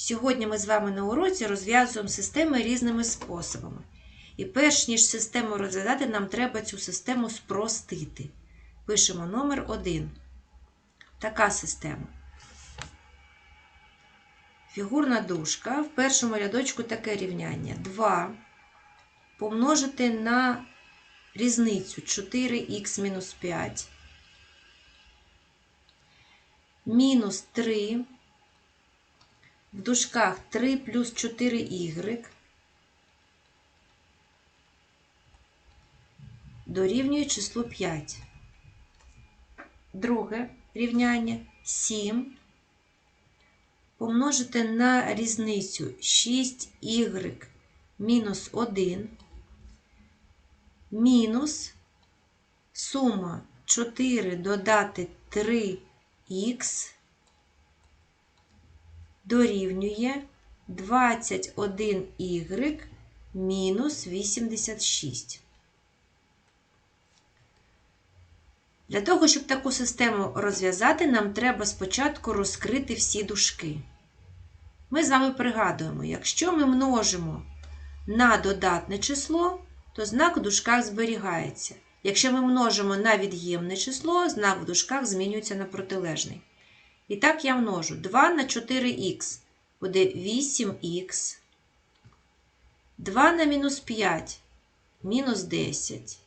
Сьогодні ми з вами на уроці розв'язуємо системи різними способами. І перш ніж систему розв'язати, нам треба цю систему спростити. Пишемо номер 1. Така система. Фігурна дужка. В першому рядочку таке рівняння. 2 помножити на різницю 4х мінус 5. Мінус 3 в дужках 3 плюс 4y дорівнює числу 5. Друге рівняння 7 помножити на різницю 6y мінус 1 мінус сума 4 додати 3х дорівнює 21y мінус 86. Для того, щоб таку систему розв'язати, нам треба спочатку розкрити всі дужки. Ми з вами пригадуємо, якщо ми множимо на додатне число, то знак в дужках зберігається. Якщо ми множимо на від'ємне число, знак в дужках змінюється на протилежний. І так я множу 2 на 4х буде 8х. 2 на мінус 5 мінус 10.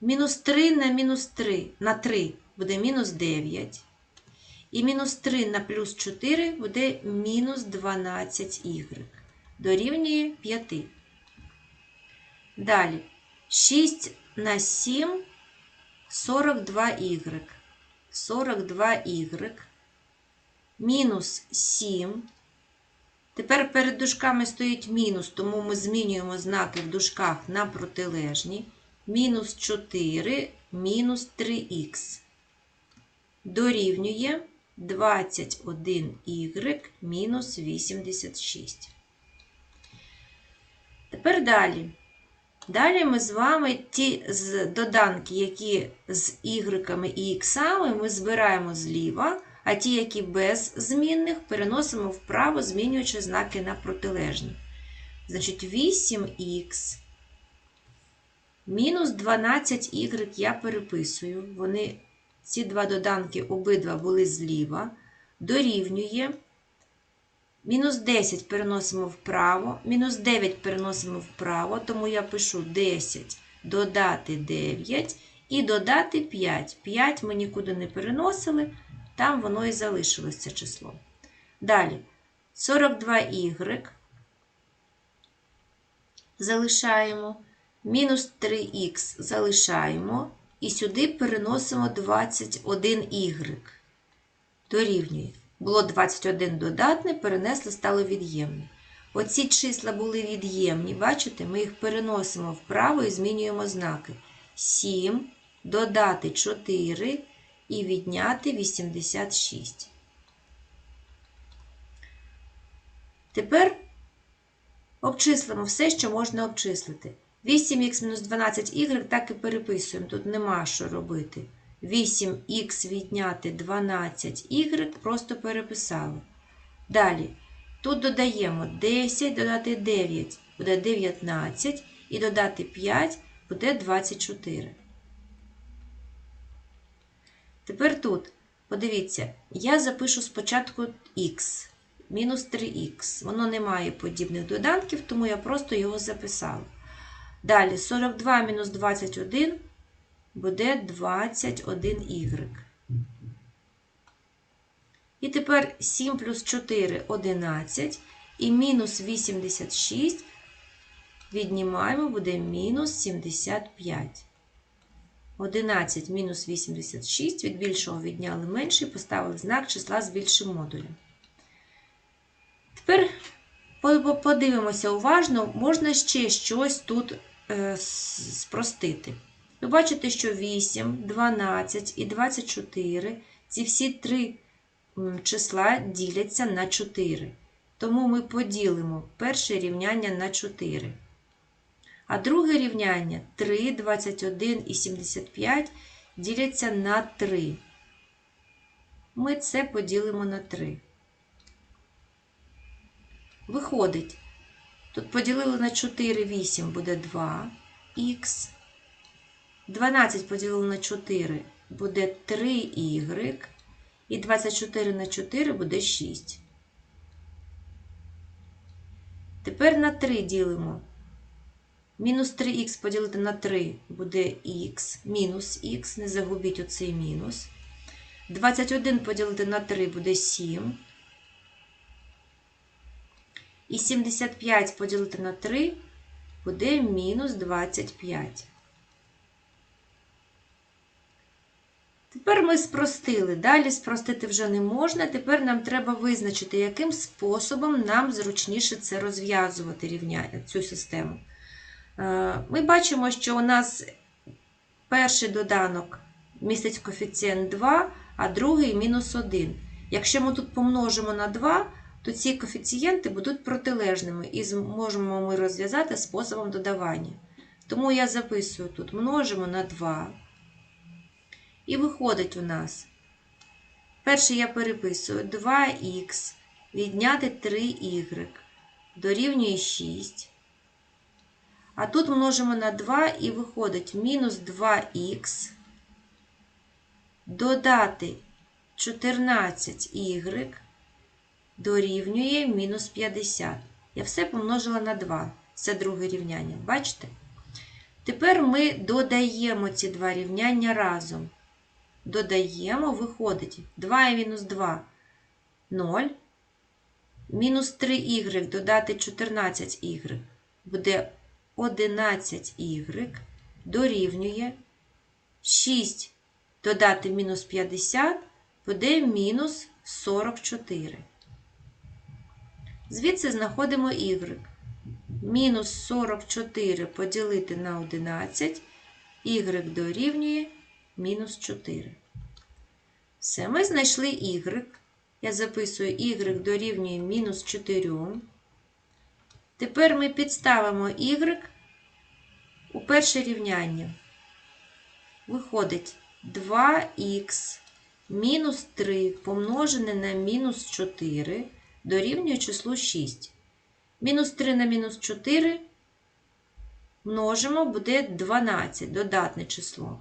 Мінус 3 на мінус 3 на 3 буде мінус 9. І мінус 3 на плюс 4 буде мінус 12y. Дорівнює 5. Далі 6 на 7 42y. 42y мінус 7. Тепер перед дужками стоїть мінус, тому ми змінюємо знаки в дужках на протилежні. Мінус 4 мінус 3х. Дорівнює 21y мінус 86. Тепер далі. Далі ми з вами ті доданки, які з y і х, ми збираємо зліва, а ті, які без змінних, переносимо вправо, змінюючи знаки на протилежні. Значить, 8х мінус 12y я переписую. Вони, ці два доданки обидва були зліва, дорівнює. Мінус 10 переносимо вправо, мінус 9 переносимо вправо, тому я пишу 10 додати 9 і додати 5. 5 ми нікуди не переносили, там воно і залишилось це число. Далі 42y залишаємо, мінус 3х залишаємо, і сюди переносимо 21y. Дорівнює. Було 21 додатне, перенесли, стало від'ємне. Оці числа були від'ємні, бачите, ми їх переносимо вправо і змінюємо знаки. 7, додати 4 і відняти 86. Тепер обчислимо все, що можна обчислити. 8х-12y так і переписуємо, тут нема що робити. 8х відняти 12y просто переписали. Далі, тут додаємо 10, додати 9 буде 19, і додати 5 буде 24. Тепер тут, подивіться, я запишу спочатку х, мінус 3х. Воно не має подібних доданків, тому я просто його записала. Далі 42 мінус 21 буде 21y. І тепер 7 плюс 4 11. І мінус 86 віднімаємо, буде мінус 75. 11 мінус 86, від більшого відняли менший, поставили знак числа з більшим модулем. Тепер подивимося уважно, можна ще щось тут е, спростити. Ви бачите, що 8, 12 і 24 ці всі три числа діляться на 4. Тому ми поділимо перше рівняння на 4. А друге рівняння 3, 21 і 75 діляться на 3. Ми це поділимо на 3. Виходить, тут поділили на 4, 8 буде 2х. 12 поділили на 4 буде 3y. І 24 на 4 буде 6. Тепер на 3 ділимо. Мінус 3х поділити на 3 буде х, мінус х, не загубіть оцей мінус. 21 поділити на 3 буде 7. І 75 поділити на 3 буде мінус 25. Тепер ми спростили. Далі спростити вже не можна. Тепер нам треба визначити, яким способом нам зручніше це розв'язувати рівняння, цю систему. Е, Ми бачимо, що у нас перший доданок містить коефіцієнт 2, а другий мінус 1. Якщо ми тут помножимо на 2, то ці коефіцієнти будуть протилежними і зможемо ми розв'язати способом додавання. Тому я записую тут множимо на 2. І виходить у нас. Перше я переписую 2х відняти 3y дорівнює 6. А тут множимо на 2 і виходить мінус 2х додати 14y дорівнює мінус 50. Я все помножила на 2. Це друге рівняння. Бачите? Тепер ми додаємо ці два рівняння разом. Додаємо, виходить 2 і мінус 2 0. Мінус 3y додати 14y буде 11y дорівнює 6 додати мінус 50 буде мінус 44. Звідси знаходимо y. Мінус 44 поділити на 11, y дорівнює мінус 4. Все, ми знайшли y. Я записую y дорівнює мінус 4. Тепер ми підставимо y у перше рівняння. Виходить 2х мінус 3 помножене на мінус 4 дорівнює числу 6. Мінус 3 на мінус 4 множимо буде 12, додатне число.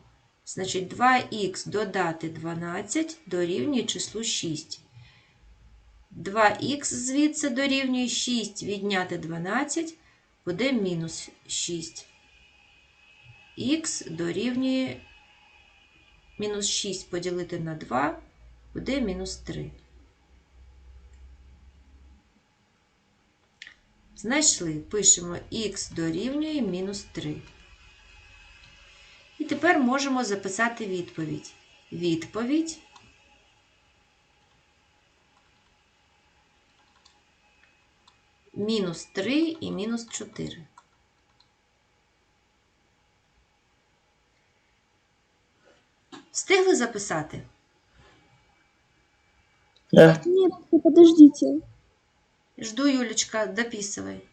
Значить, 2х додати 12 дорівнює числу 6. 2х звідси дорівнює 6, відняти 12 буде мінус 6. Х дорівнює мінус 6 поділити на 2 буде мінус 3. Знайшли, пишемо х дорівнює мінус 3. І тепер можемо записати відповідь. Відповідь мінус 3 і мінус 4. Встигли записати? Да. Нет, подождите. Жду, Юлечка, дописывай.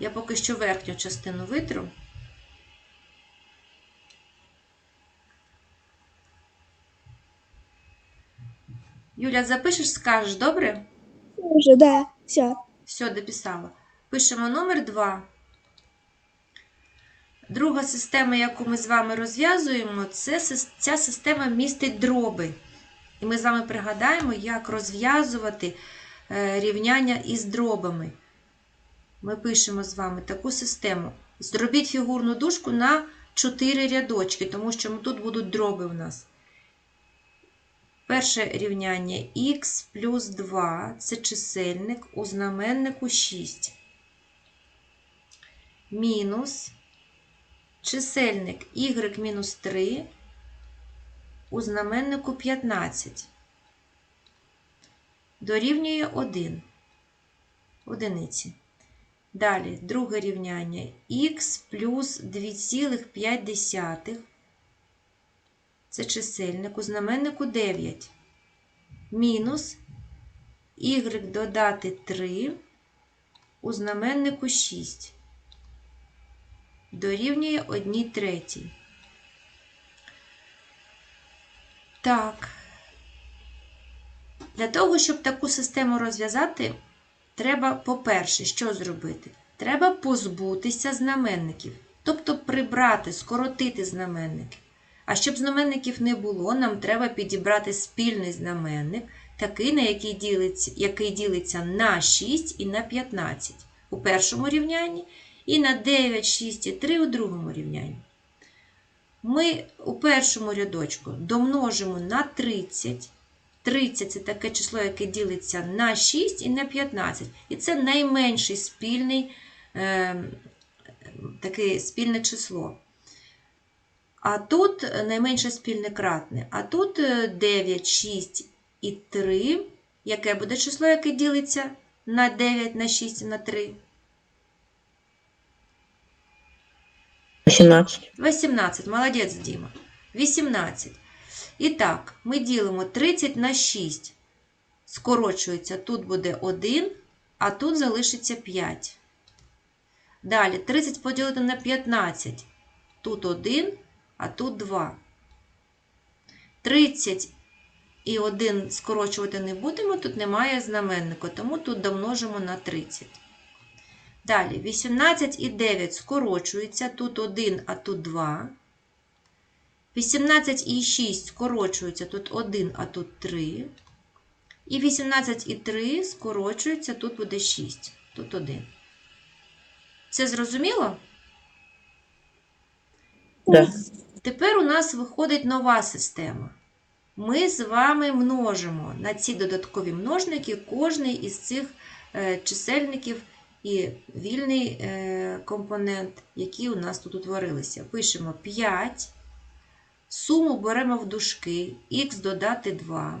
Я поки що верхню частину витру. Юля, запишеш, скажеш, добре? Уже, да, все. Все, дописала. Пишемо номер 2. Друга система, яку ми з вами розв'язуємо, це ця система містить дроби. І ми з вами пригадаємо, як розв'язувати е, рівняння із дробами. Ми пишемо з вами таку систему. Зробіть фігурну дужку на 4 рядочки, тому що тут будуть дроби у нас. Перше рівняння х плюс 2 це чисельник у знаменнику 6. Мінус чисельник y мінус 3 у знаменнику 15. Дорівнює 1. Одиниці. Далі друге рівняння х плюс 2,5. Це чисельник у знаменнику 9. Мінус y додати 3 у знаменнику 6. Дорівнює 1 третій. Так. Для того, щоб таку систему розв'язати, треба, по-перше, що зробити? Треба позбутися знаменників, тобто прибрати, скоротити знаменники. А щоб знаменників не було, нам треба підібрати спільний знаменник, такий, на який ділиться, який ділиться на 6 і на 15 у першому рівнянні, і на 9, 6 і 3 у другому рівнянні. Ми у першому рядочку домножимо на 30. 30 це таке число, яке ділиться на 6 і на 15. І це найменший спільний, е, таке спільне число. А тут е, найменше спільне кратне. А тут е, 9, 6 і 3. Яке буде число, яке ділиться на 9, на 6 і на 3? 18. 18. Молодець, Діма. 18. І так, ми ділимо 30 на 6. Скорочується, тут буде 1, а тут залишиться 5. Далі 30 поділити на 15. Тут 1, а тут 2. 30 і 1 скорочувати не будемо, тут немає знаменника, тому тут домножимо на 30. Далі 18 і 9 скорочуються, тут 1, а тут 2. 18 і 6 скорочуються, тут 1, а тут 3. І 18 і 3 скорочуються, тут буде 6, тут 1. Це зрозуміло? Да. Тепер у нас виходить нова система. Ми з вами множимо на ці додаткові множники кожний із цих е, чисельників і вільний е, компонент, які у нас тут утворилися. Пишемо 5. Суму беремо в дужки, х додати 2.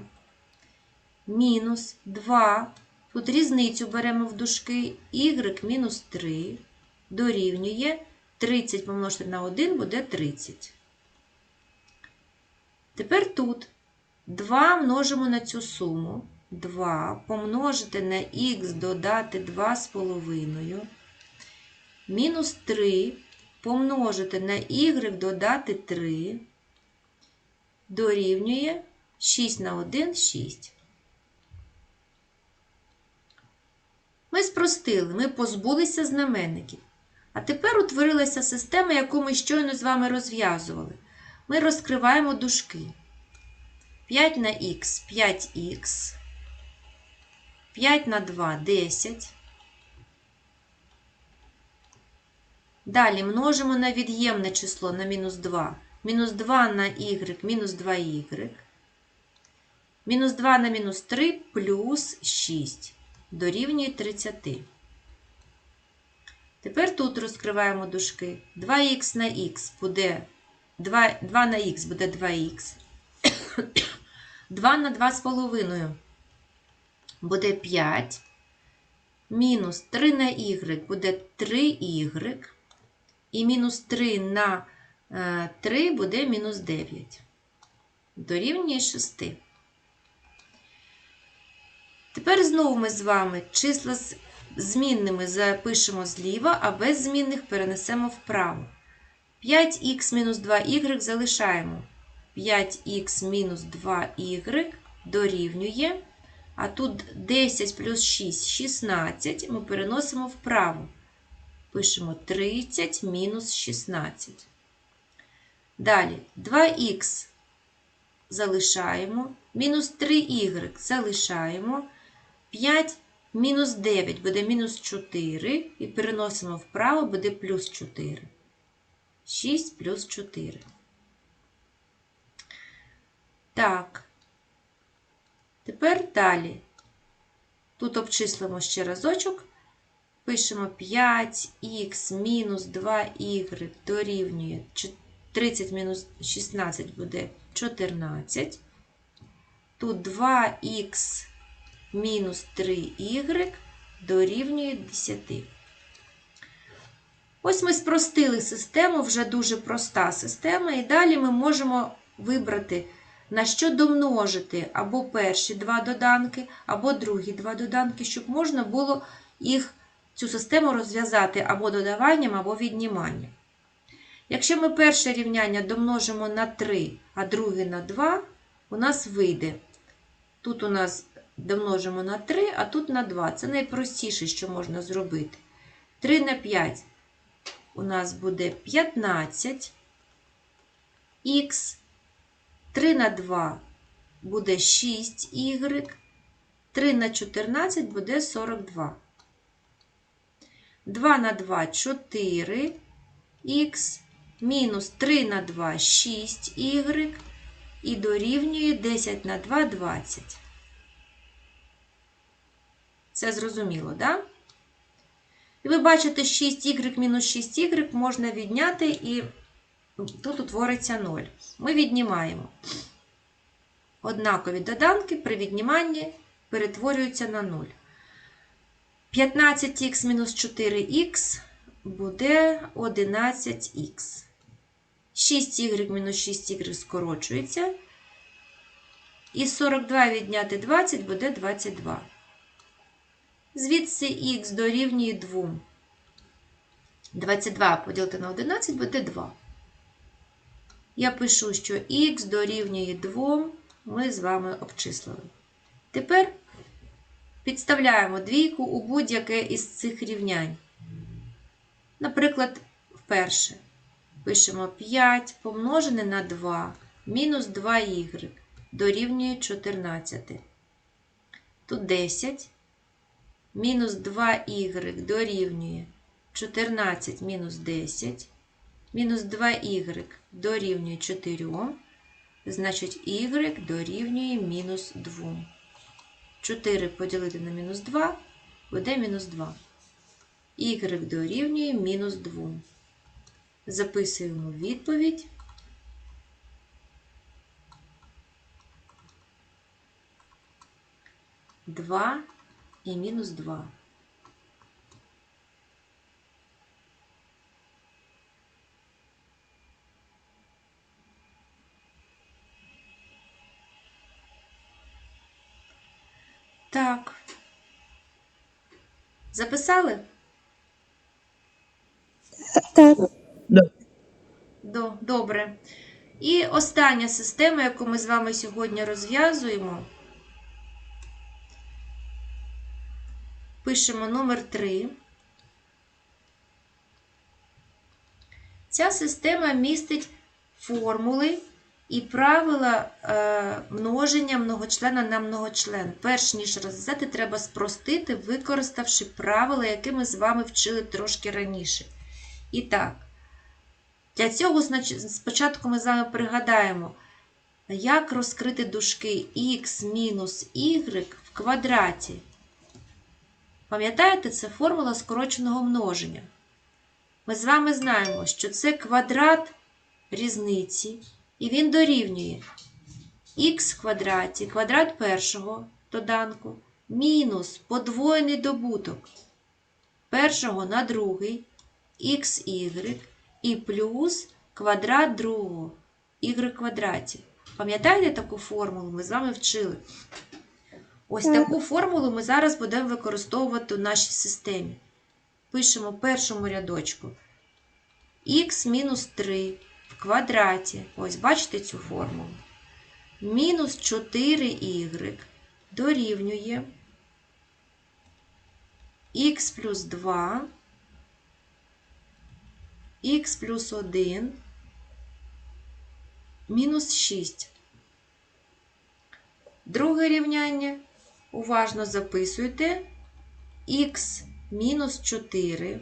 Мінус 2. Тут різницю беремо в дужки, y мінус 3. Дорівнює 30 помножити на 1 буде 30. Тепер тут 2 множимо на цю суму. 2 помножити на х додати 2,5. Мінус 3 помножити на y додати 3. Дорівнює 6 на 1 6. Ми спростили, ми позбулися знаменників. А тепер утворилася система, яку ми щойно з вами розв'язували. Ми розкриваємо дужки. 5 на х 5х. 5 на 2 10. Далі множимо на від'ємне число на мінус 2. Мінус 2 на y, мінус 2y. Мінус 2 на мінус 3 плюс 6 дорівнює 30. Тепер тут розкриваємо дужки. 2х на х буде 2, 2 на х буде 2х. 2 на 2,5 буде 5. Мінус 3 на y буде 3y. І мінус 3 на 3 буде мінус 9. Дорівнює 6. Тепер знову ми з вами числа з змінними запишемо зліва, а без змінних перенесемо вправо. 5х мінус 2y залишаємо. 5х мінус 2y дорівнює. А тут 10 плюс 6 16. Ми переносимо вправо. Пишемо 30 мінус 16. Далі 2х залишаємо. Мінус 3y залишаємо. 5 мінус 9 буде мінус 4. І переносимо вправо, буде плюс 4. 6 плюс 4. Так. Тепер далі. Тут обчислимо ще разочок. Пишемо 5х мінус 2y дорівнює 30 мінус 16 буде 14. Тут 2х мінус 3y дорівнює 10. Ось ми спростили систему, вже дуже проста система, і далі ми можемо вибрати, на що домножити або перші два доданки, або другі два доданки, щоб можна було їх, цю систему розв'язати або додаванням, або відніманням. Якщо ми перше рівняння домножимо на 3, а друге на 2, у нас вийде. Тут у нас домножимо на 3, а тут на 2. Це найпростіше, що можна зробити. 3 на 5 у нас буде 15 х. 3 на 2 буде 6 y. 3 на 14 буде 42. 2 на 2 4 х. Мінус 3 на 2 6 y. І дорівнює 10 на 2 20. Це зрозуміло, так? Да? І ви бачите, 6y мінус 6y можна відняти, і тут утвориться 0. Ми віднімаємо. Однакові доданки при відніманні перетворюються на 0. 15х мінус 4х буде 11х. 6y мінус 6y скорочується. І 42 відняти 20 буде 22. Звідси х дорівнює 2. 22 поділити на 11 буде 2. Я пишу, що х дорівнює 2. Ми з вами обчислили. Тепер підставляємо двійку у будь-яке із цих рівнянь. Наприклад, вперше пишемо 5 помножене на 2 мінус 2y дорівнює 14. Тут 10. Мінус 2y дорівнює 14 мінус 10. Мінус 2y дорівнює 4. Значить, y дорівнює мінус 2. 4 поділити на мінус 2 буде мінус 2. Y дорівнює мінус 2. Записуємо відповідь. Два і мінус 2. Так. Записали? Так. До- Добре. І остання система, яку ми з вами сьогодні розв'язуємо. Пишемо номер 3. Ця система містить формули і правила е, множення многочлена на многочлен. Перш ніж розв'язати, треба спростити, використавши правила, які ми з вами вчили трошки раніше. І так, для цього спочатку ми з вами пригадаємо, як розкрити дужки х мінус y в квадраті. Пам'ятаєте, це формула скороченого множення. Ми з вами знаємо, що це квадрат різниці, і він дорівнює х квадраті, квадрат першого доданку, мінус подвоєний добуток першого на другий, xy, і плюс квадрат другого y квадраті. Пам'ятаєте таку формулу? Ми з вами вчили. Ось таку формулу ми зараз будемо використовувати у нашій системі. Пишемо в першому рядочку х мінус 3 в квадраті. Ось бачите цю формулу. Мінус 4y дорівнює х плюс 2, х плюс 1, мінус 6. Друге рівняння. Уважно записуйте. Х мінус 4,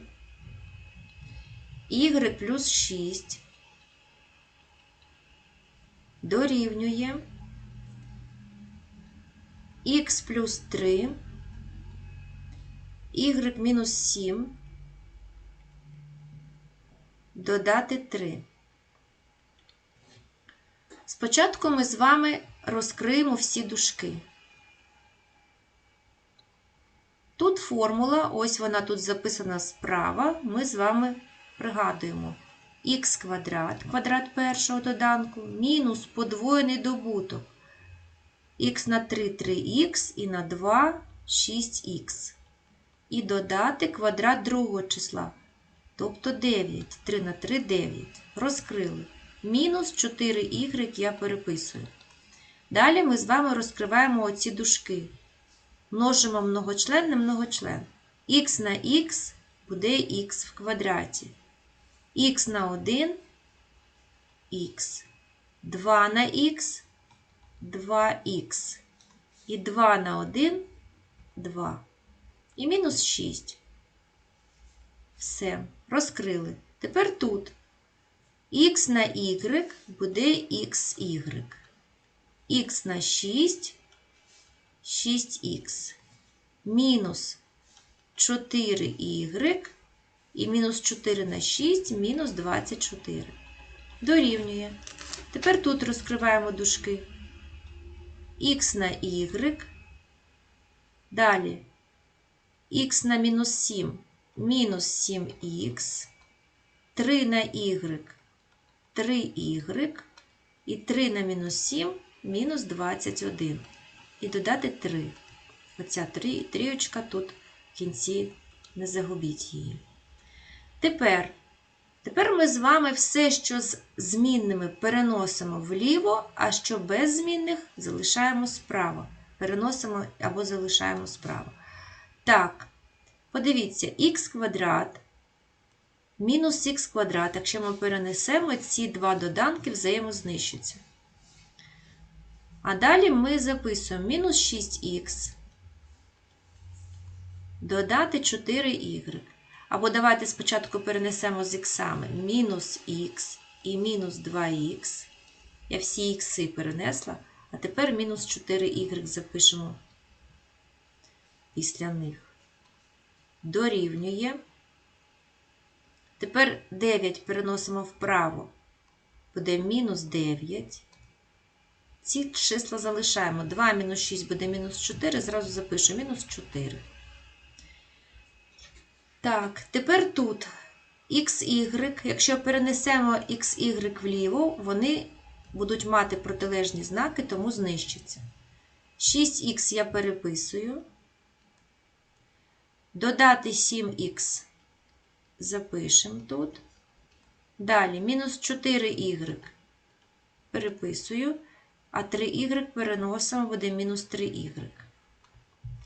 y плюс 6 дорівнює. Х плюс 3, y мінус 7 додати 3. Спочатку ми з вами розкриємо всі дужки. Тут формула, ось вона тут записана справа, ми з вами пригадуємо х квадрат, квадрат першого доданку, мінус подвоєний добуток. х на 3 3х і на 2 6х. І додати квадрат другого числа, тобто 9. 3 на 3 9. Розкрили. Мінус 4y я переписую. Далі ми з вами розкриваємо оці дужки. множимо многочлен на многочлен. х на х буде х в квадраті. х на 1 х. 2 на х 2х. І 2 на 1 2. І мінус 6. Все, розкрили. Тепер тут х на y буде xy. х на 6 6х. Мінус 4y і мінус 4 на 6 мінус 24. Дорівнює. Тепер тут розкриваємо дужки. х на y. Далі х на мінус 7 мінус 7х. 3 на y 3y. І 3 на мінус 7 мінус 21. І додати 3. Оця три, тут в кінці не загубіть її. Тепер, тепер ми з вами все, що з змінними переносимо вліво, а що без змінних залишаємо справа. Переносимо або залишаємо справа. Так, подивіться, х квадрат мінус х квадрат. Якщо ми перенесемо, ці два доданки взаємознищаться. А далі ми записуємо мінус 6х додати 4y. Або давайте спочатку перенесемо з іксами мінус х і мінус 2х. Я всі ікси перенесла, а тепер мінус 4y запишемо після них. Дорівнює. Тепер 9 переносимо вправо. Буде мінус 9. Ці числа залишаємо. 2 мінус 6 буде мінус 4. Зразу запишу мінус 4. Так, тепер тут xy, якщо перенесемо xy вліво, вони будуть мати протилежні знаки, тому знищаться. 6х я переписую. Додати 7х запишемо тут. Далі мінус 4y переписую, а 3y переносимо, буде мінус 3y.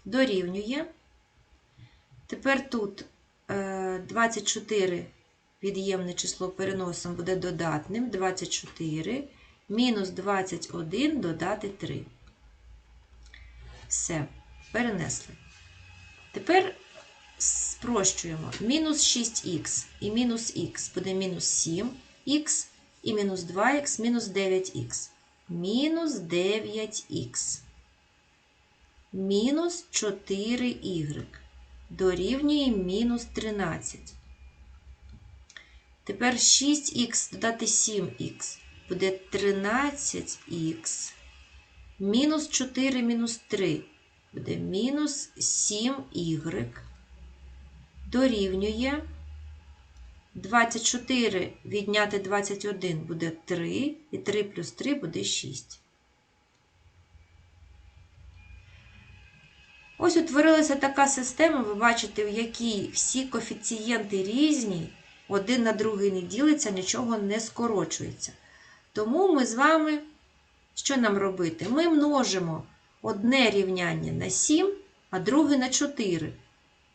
Дорівнює. Тепер тут е, 24 від'ємне число переносом буде додатним. 24 мінус 21 додати 3. Все, перенесли. Тепер спрощуємо. Мінус 6х і мінус х буде мінус 7х і мінус 2х, мінус 9х. Мінус 9х. Мінус 4y дорівнює мінус 13. Тепер 6х додати 7х буде 13х. Мінус 4 мінус 3 буде мінус 7y. Дорівнює 24 відняти 21 буде 3, і 3 плюс 3 буде 6. Ось утворилася така система, ви бачите, в якій всі коефіцієнти різні, один на другий не ділиться, нічого не скорочується. Тому ми з вами, що нам робити? Ми множимо одне рівняння на 7, а друге на 4.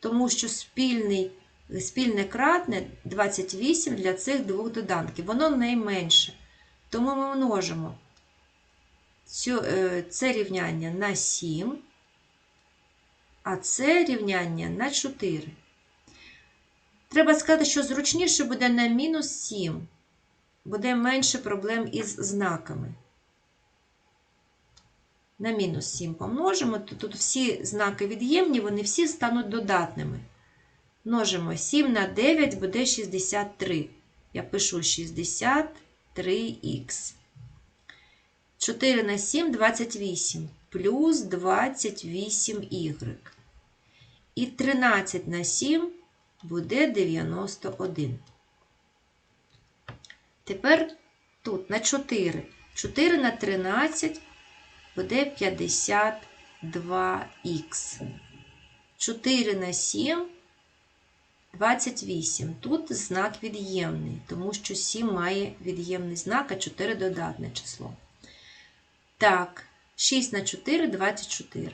Тому що спільний, спільне кратне 28 для цих двох доданків, воно найменше. Тому ми множимо е, це рівняння на 7 а це рівняння на 4. Треба сказати, що зручніше буде на мінус 7, буде менше проблем із знаками. На мінус 7 помножимо, то тут всі знаки від'ємні, вони всі стануть додатними. Множимо 7 на 9 буде 63. Я пишу 63х. 4 на 7 28 плюс 28y. І 13 на 7 буде 91. Tепер тут на 4. 4 на 13 буде 52х. 4 на 7 28. Тут знак від'ємний, тому що 7 має від'ємний знак, а 4 додатне число. Так, 6 на 4 24.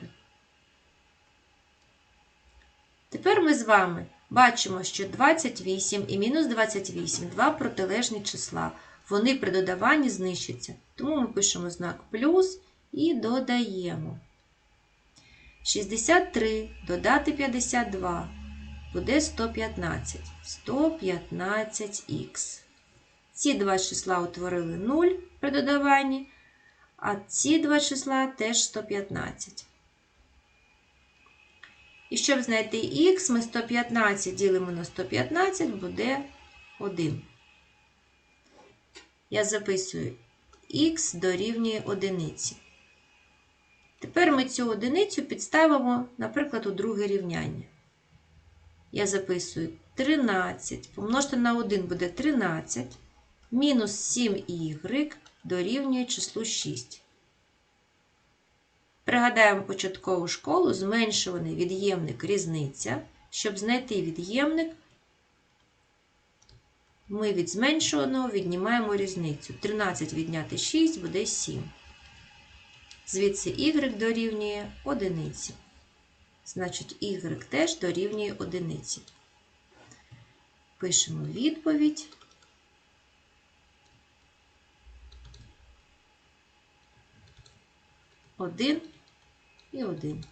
Тепер ми з вами бачимо, що 28 і мінус 28 два протилежні числа. Вони при додаванні знищаться. Тому ми пишемо знак плюс і додаємо. 63 додати 52 буде 115. 115х. Ці два числа утворили 0 при додаванні, а ці два числа теж 115. І щоб знайти х, ми 115 ділимо на 115, буде 1. Я записую х дорівнює одиниці. Тепер ми цю одиницю підставимо, наприклад, у друге рівняння. Я записую 13 помножити на 1 буде 13, мінус 7y дорівнює числу 6. Пригадаємо початкову школу, зменшуваний від'ємник різниця. Щоб знайти від'ємник, ми від зменшуваного віднімаємо різницю. 13 відняти 6 буде 7. Звідси y дорівнює одиниці. Значить, y теж дорівнює одиниці. Пишемо відповідь. Один і один.